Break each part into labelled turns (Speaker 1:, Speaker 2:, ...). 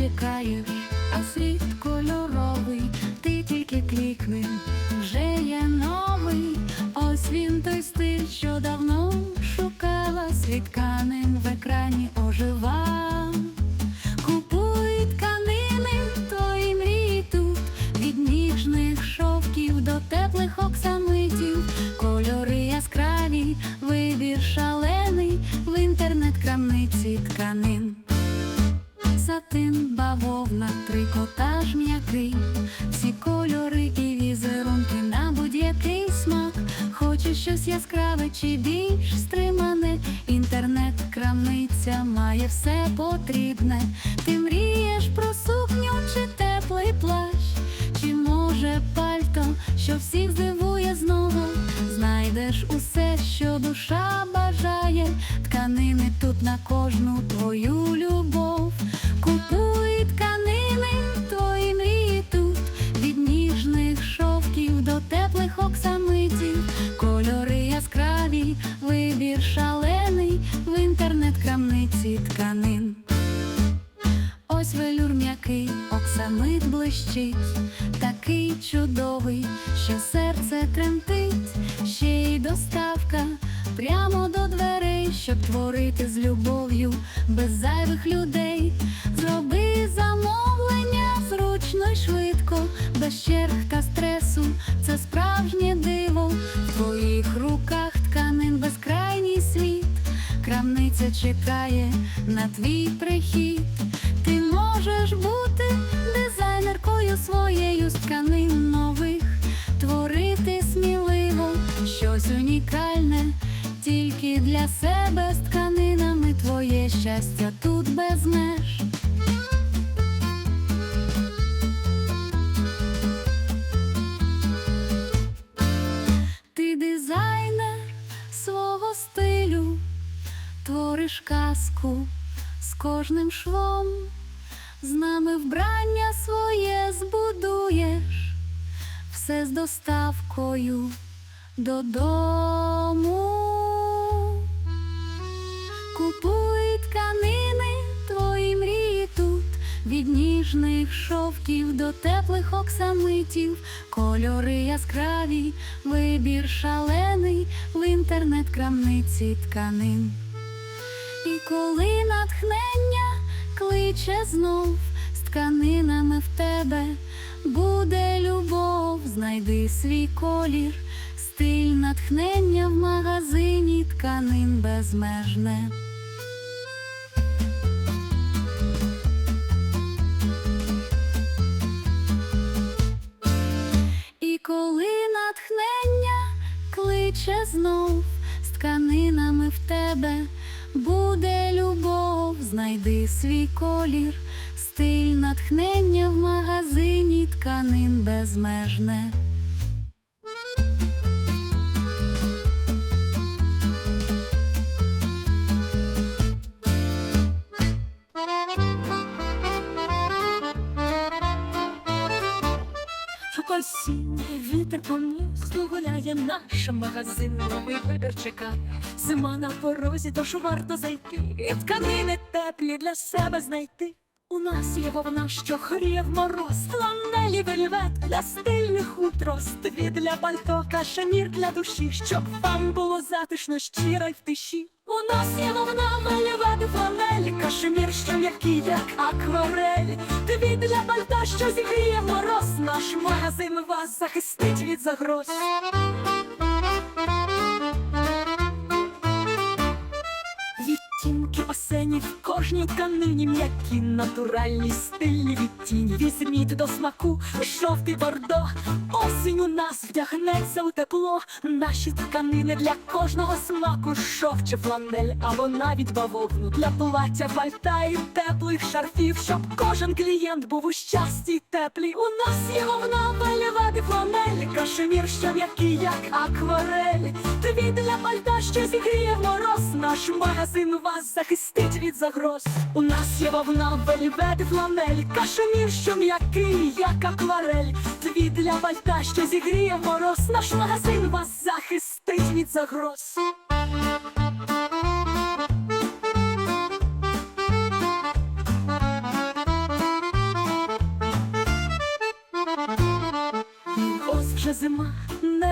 Speaker 1: чекаєш, а світ кольоровий, ти тільки клікни, вже є новий. Ось він той стиль, що давно шукала світ тканин в екрані ожива. Купуй тканини, то і мрії тут від ніжних шовків до теплих оксамитів, кольори яскраві, вибір шалений в інтернет-крамниці тканин. Бавовна, трикотаж м'який, всі кольори і візерунки на будь-який смак. Хочеш щось яскраве чи більш стримане, інтернет-крамниця має все потрібне. Ти мрієш про сукню чи теплий плащ, чи може пальто, що всіх здивує знову. Знайдеш усе, що душа бажає, тканини тут на кожну твою любов. Блищить, такий чудовий, що серце тремтить, ще й доставка прямо до дверей, щоб творити з любов'ю без зайвих людей. Зроби замовлення зручно й швидко, без черг та стресу. Це справжнє диво. В твоїх руках тканин безкрайній світ. Крамниця чекає на твій прихід. Ти можеш бути дизайнеркою своєю з тканин нових, творити сміливо щось унікальне, тільки для себе з тканинами твоє щастя тут без меж. Ти дизайнер свого стилю, твориш казку з кожним швом, з нами вбрання з доставкою додому. Купуй тканини, твої мрії тут, від ніжних шовків до теплих оксамитів, кольори яскраві, вибір шалений в інтернет-крамниці тканин. І коли натхнення кличе знов з тканинами в тебе знайди свій колір, стиль натхнення в магазині тканин безмежне. І коли натхнення кличе знов з тканинами в тебе буде любов, знайди свій колір, стиль натхнення в магазині тканин безмежне.
Speaker 2: Осінній вітер по місту гуляє наш магазин, новий вибір чекає. Зима на порозі, тож варто зайти. І тканини теплі для себе знайти. У нас є вовна, що хріє в мороз, фланелі вельвет для стильних утрос, Тобі для пальто, кашемір для душі, щоб вам було затишно, щиро й в тиші. У нас є вовна, вельвет фланелі, кашемір, що м'який, як акварель. Тобі для пальто, що зігріє мороз, наш магазин вас захистить від загроз. Осені в кожній тканині м'які, натуральні стильні відтіні. Візьміть до смаку жовтий бордо. Осінь у нас вдягнеться у тепло. Наші тканини для кожного смаку. Шов чи фланель або навіть бавовну. Для плаття, пальта і теплих шарфів, щоб кожен клієнт був у щасті й теплі. У нас є вовна, вельвет і фланель, кашемір, що м'який, як акварель. Тобі для пальта, що зігріє мороз. Наш магазин вас захистить від загроз. У нас є вовна, вельвет і фланель, кашемір, що м'який, як акварель. Тобі для вальта, що зігріє мороз. Наш магазин вас захистить від загроз.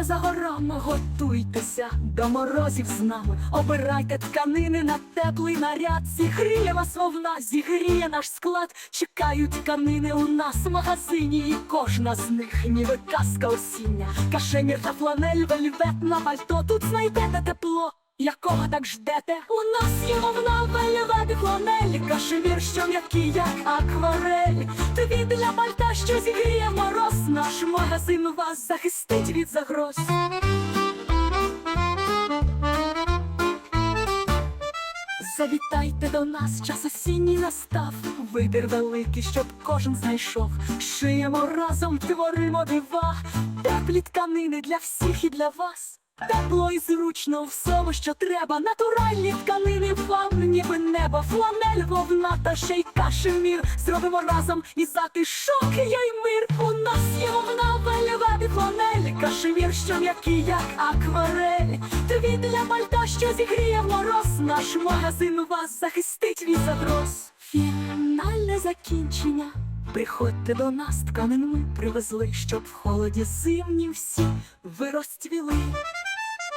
Speaker 2: За горами готуйтеся до морозів з нами. Обирайте тканини на теплий наряд. Зігріє вас вовна, зігріє наш склад. Чекають тканини у нас в магазині, і кожна з них ніби казка осіння. Кашемір та фланель, вельвет на пальто. Тут знайдете тепло. Якого так ждете? У нас є вовна, вельвет фланель. Кашемір, що м'який, як акварель. Тобі для пальта, що зігріє мороз. Наш магазин вас захистить від загроз. Завітайте до нас, час осінній настав. Вибір великий, щоб кожен знайшов. Шиємо разом, творимо дива. Теплі тканини для всіх і для вас Тепло і зручно в що треба. Натуральні тканини вам, ніби небо. Фланель, вовна та ще й кашемір. Зробимо разом і затишок, я й мир. У нас є вовна, вельвет і фланель. Кашемір, що м'який, як акварель. Тобі для пальта, що зігріє мороз. Наш магазин вас захистить від загроз. Фінальне закінчення. Приходьте до нас, тканин ми привезли, щоб в холоді зимні всі ви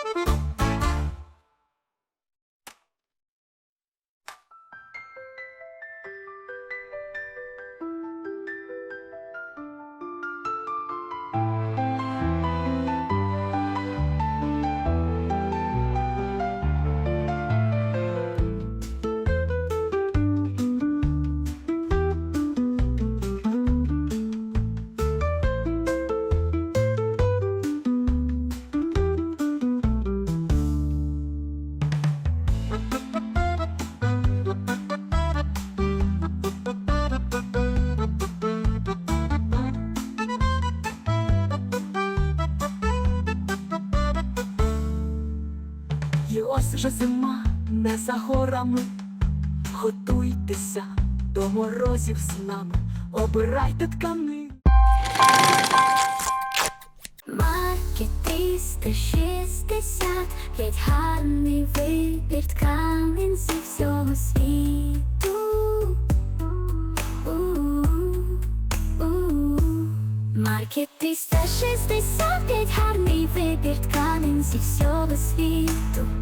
Speaker 2: розцвіли. І вже зима не за горами. Готуйтеся до морозів з нами, обирайте ткани.
Speaker 1: Марки 360 П'ять гарний вибір тканин зі всього світу. Марки 365 гарний вибір тканин зі всього світу.